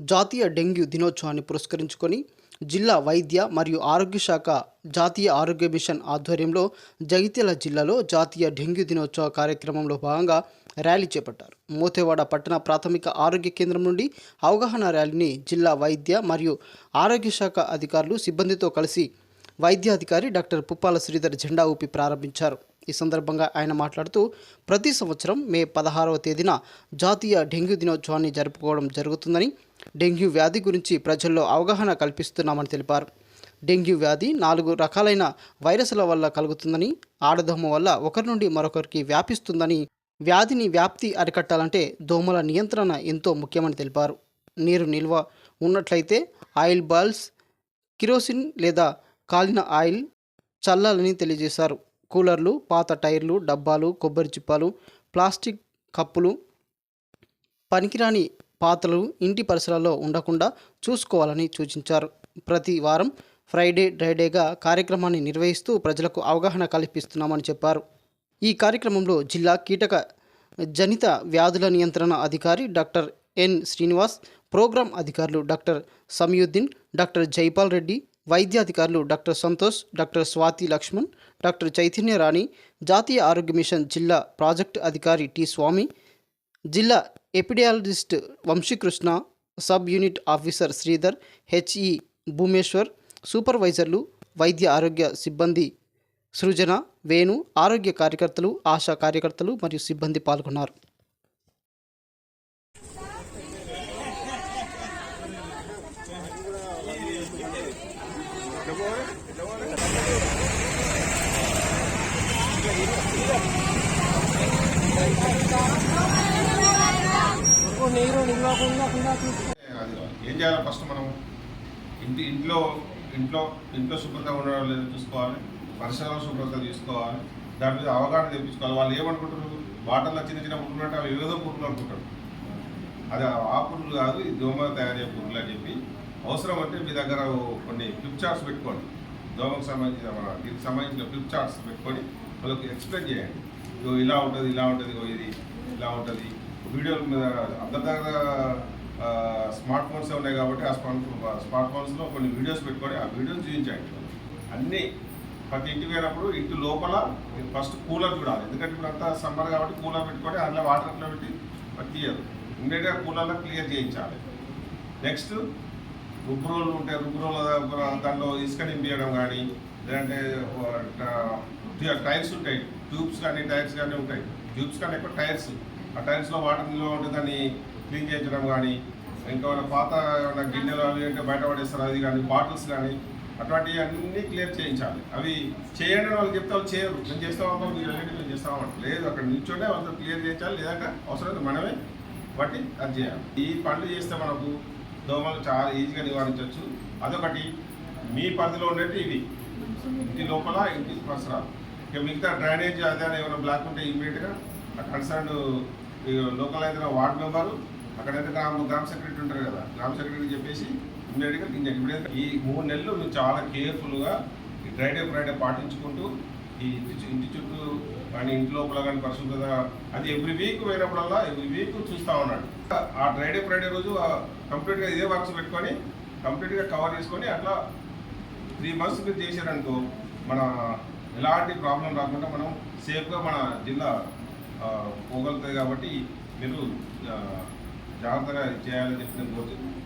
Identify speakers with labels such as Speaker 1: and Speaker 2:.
Speaker 1: జాతీయ డెంగ్యూ దినోత్సవాన్ని పురస్కరించుకొని జిల్లా వైద్య మరియు ఆరోగ్య శాఖ జాతీయ ఆరోగ్య మిషన్ ఆధ్వర్యంలో జగిత్యాల జిల్లాలో జాతీయ డెంగ్యూ దినోత్సవ కార్యక్రమంలో భాగంగా ర్యాలీ చేపట్టారు. మోతేవాడ పట్టణ ప్రాథమిక ఆరోగ్య కేంద్రం నుండి అవగాహన ర్యాలీని జిల్లా వైద్య మరియు ఆరోగ్య శాఖ అధికారులు సిబ్బందితో కలిసి వైద్యాధికారి డాక్టర్ పుప్పాల శ్రీధర్ జెండా ఊపి ప్రారంభించారు. ఈ సందర్భంగా ఆయన మాట్లాడుతూ ప్రతి సంవత్సరం మే పదహారవ తేదీన జాతీయ డెంగ్యూ దినోత్సవాన్ని జరుపుకోవడం జరుగుతుందని డెంగ్యూ వ్యాధి గురించి ప్రజల్లో అవగాహన కల్పిస్తున్నామని తెలిపారు. డెంగ్యూ వ్యాధి నాలుగు రకాలైన వైరస్ల వల్ల కలుగుతుందని ఆడదోమ వల్ల ఒకరి నుండి మరొకరికి వ్యాపిస్తుందని వ్యాధిని వ్యాప్తి అరికట్టాలంటే దోమల నియంత్రణ ఎంతో ముఖ్యమని తెలిపారు. నీరు నిల్వ ఉన్నట్లయితే ఆయిల్ బాల్స్ కిరోసిన్ లేదా కాలిన ఆయిల్ చల్లాలని తెలియజేశారు. కూలర్లు పాత టైర్లు డబ్బాలు కొబ్బరి చిప్పాలు ప్లాస్టిక్ కప్పులు పనికిరాని పాత్రలు ఇంటి పరిసరాల్లో ఉండకుండా చూసుకోవాలని సూచించారు. ప్రతి వారం ఫ్రైడే డ్రైడేగా కార్యక్రమాన్ని నిర్వహిస్తూ ప్రజలకు అవగాహన కల్పిస్తున్నామని చెప్పారు. ఈ కార్యక్రమంలో జిల్లా కీటక జనిత వ్యాధుల నియంత్రణ అధికారి డాక్టర్ ఎన్ శ్రీనివాస్ ప్రోగ్రాం అధికారులు doctor Samayuddin doctor Jaipal Reddy వైద్యాధికారులు doctor Santosh doctor Swathi Laxman doctor Chaitanya Rani జాతీయ ఆరోగ్య మిషన్ జిల్లా ప్రాజెక్ట్ అధికారి టి స్వామి జిల్లా epidemiologist Vamsikrishna sub unit officer Sridhar HE Bhumeshwar సూపర్వైజర్లు వైద్య ఆరోగ్య సిబ్బంది సృజన వేణు ఆరోగ్య కార్యకర్తలు ఆశా కార్యకర్తలు మరియు సిబ్బంది పాల్గొన్నారు.
Speaker 2: అది ఏం చేయాలి ఫస్ట్ మనం ఇంటి ఇంట్లో ఇంట్లో ఇంట్లో శుభ్రత ఉండడం లేదో చూసుకోవాలి. పరిసరాల శుభ్రత తీసుకోవాలి. దాని మీద అవగాహన తెప్పించుకోవాలి. వాళ్ళు ఏమనుకుంటారు వాటర్లో చిన్న చిన్న పురుగులు అంటే అవి ఏదో పురుగులు అనుకుంటారు. అది ఆ పురుగులు కాదు ఇది దోమ తయారయ్యే పురుగులు అని చెప్పి అవసరం అంటే మీ దగ్గర కొన్ని ఫ్లిప్ చార్ట్స్ పెట్టుకోండి. దోమకు సంబంధించిన మన దీనికి సంబంధించిన ఫ్లిప్ చార్ట్స్ పెట్టుకొని వాళ్ళకి ఎక్స్ప్లెయిన్ చేయండి. ఇలా ఉంటుంది ఇలా ఉంటుంది ఇది ఇలా ఉంటుంది. వీడియోల మీద అందరి దగ్గర స్మార్ట్ ఫోన్స్ ఉన్నాయి కాబట్టి ఆ స్మార్ట్ స్మార్ట్ ఫోన్స్లో కొన్ని వీడియోస్ పెట్టుకొని ఆ వీడియోస్ చూపించండి అన్నీ ప్రతి ఇంటికి పోయినప్పుడు ఇంటి లోపల ఫస్ట్ కూలర్ చూడాలి. ఎందుకంటే ఇప్పుడు అంతా సమ్మర్ కాబట్టి కూలర్ పెట్టుకొని అందులో వాటర్ అట్లా పెట్టి అది తీయదు ఇమ్మీడియట్గా కూలర్లో క్లియర్ చేయించాలి. నెక్స్ట్ రుబ్బురోలు ఉంటాయి రుబ్బురోల దగ్గర దాంట్లో ఇసుక నింపియడం కానీ లేదంటే టైర్స్ ఉంటాయి. ట్యూబ్స్ కానీ టైర్స్ కానీ ఉంటాయి. ట్యూబ్స్ కానీ ఎక్కువ టైర్స్ ఆ టైల్స్లో వాటర్ నిల్వ ఉంటే దాన్ని క్లీన్ చేయించడం కానీ ఇంకా పాత ఏమైనా గిన్నెలు అవి అంటే బయట పడేస్తారు అది కానీ బాటిల్స్ కానీ అటువంటివి అన్నీ క్లియర్ చేయించాలి. అవి చేయండి అని వాళ్ళు చెప్తే వాళ్ళు చేయరు. మేము చేస్తామమ్మా మీరు వెళ్ళండి మేము చేస్తామంట లేదు అక్కడ నిల్చోనే వాళ్ళతో క్లియర్ చేయించాలి లేదంటే అవసరం మనమే బట్టి అది చేయాలి. ఈ పనులు చేస్తే మనకు దోమలు చాలా ఈజీగా నివారించవచ్చు. అదొకటి. మీ పరిధిలో ఉండేవి ఇవి. ఇంటి లోపల ఇంటి పరిసరాలు. ఇక మిగతా డ్రైనేజ్ అదే ఏమైనా బ్లాక్ ఉంటే ఇమీడియట్గా కన్సర్న్ లోకల్ అయితే వార్డ్ మెంబరు అక్కడైతే గ్రామ గ్రామ సెక్రటరీ ఉంటారు కదా గ్రామ సెక్రటరీ చెప్పేసి ఇమ్మీడియట్గా క్లీన్ ఇప్పుడు ఈ మూడు నెలలు నువ్వు చాలా కేర్ఫుల్గా ఈ డ్రైడే ఫ్రైడే పాటించుకుంటూ ఈ ఇంటి చు- ఇంటి చుట్టూ కానీ ఇంటి లోపల కానీ పరిశుభ్రత అది ఎవ్రీ వీక్ పోయినప్పుడల్లా ఎవ్రీ వీక్ చూస్తూ ఉన్నాడు. ఆ డ్రైడే ఫ్రైడే రోజు కంప్లీట్గా ఇదే వర్క్స్ పెట్టుకొని కంప్లీట్గా కవర్ చేసుకొని అట్లా త్రీ మంత్స్ మీరు చేశారనుకో మన ఎలాంటి ప్రాబ్లం రాకుండా మనం సేఫ్గా మన జిల్లా పోగలుగుతుంది కాబట్టి మీరు జాగ్రత్తగా చేయాలని చెప్పి నేను కోరుతున్నాను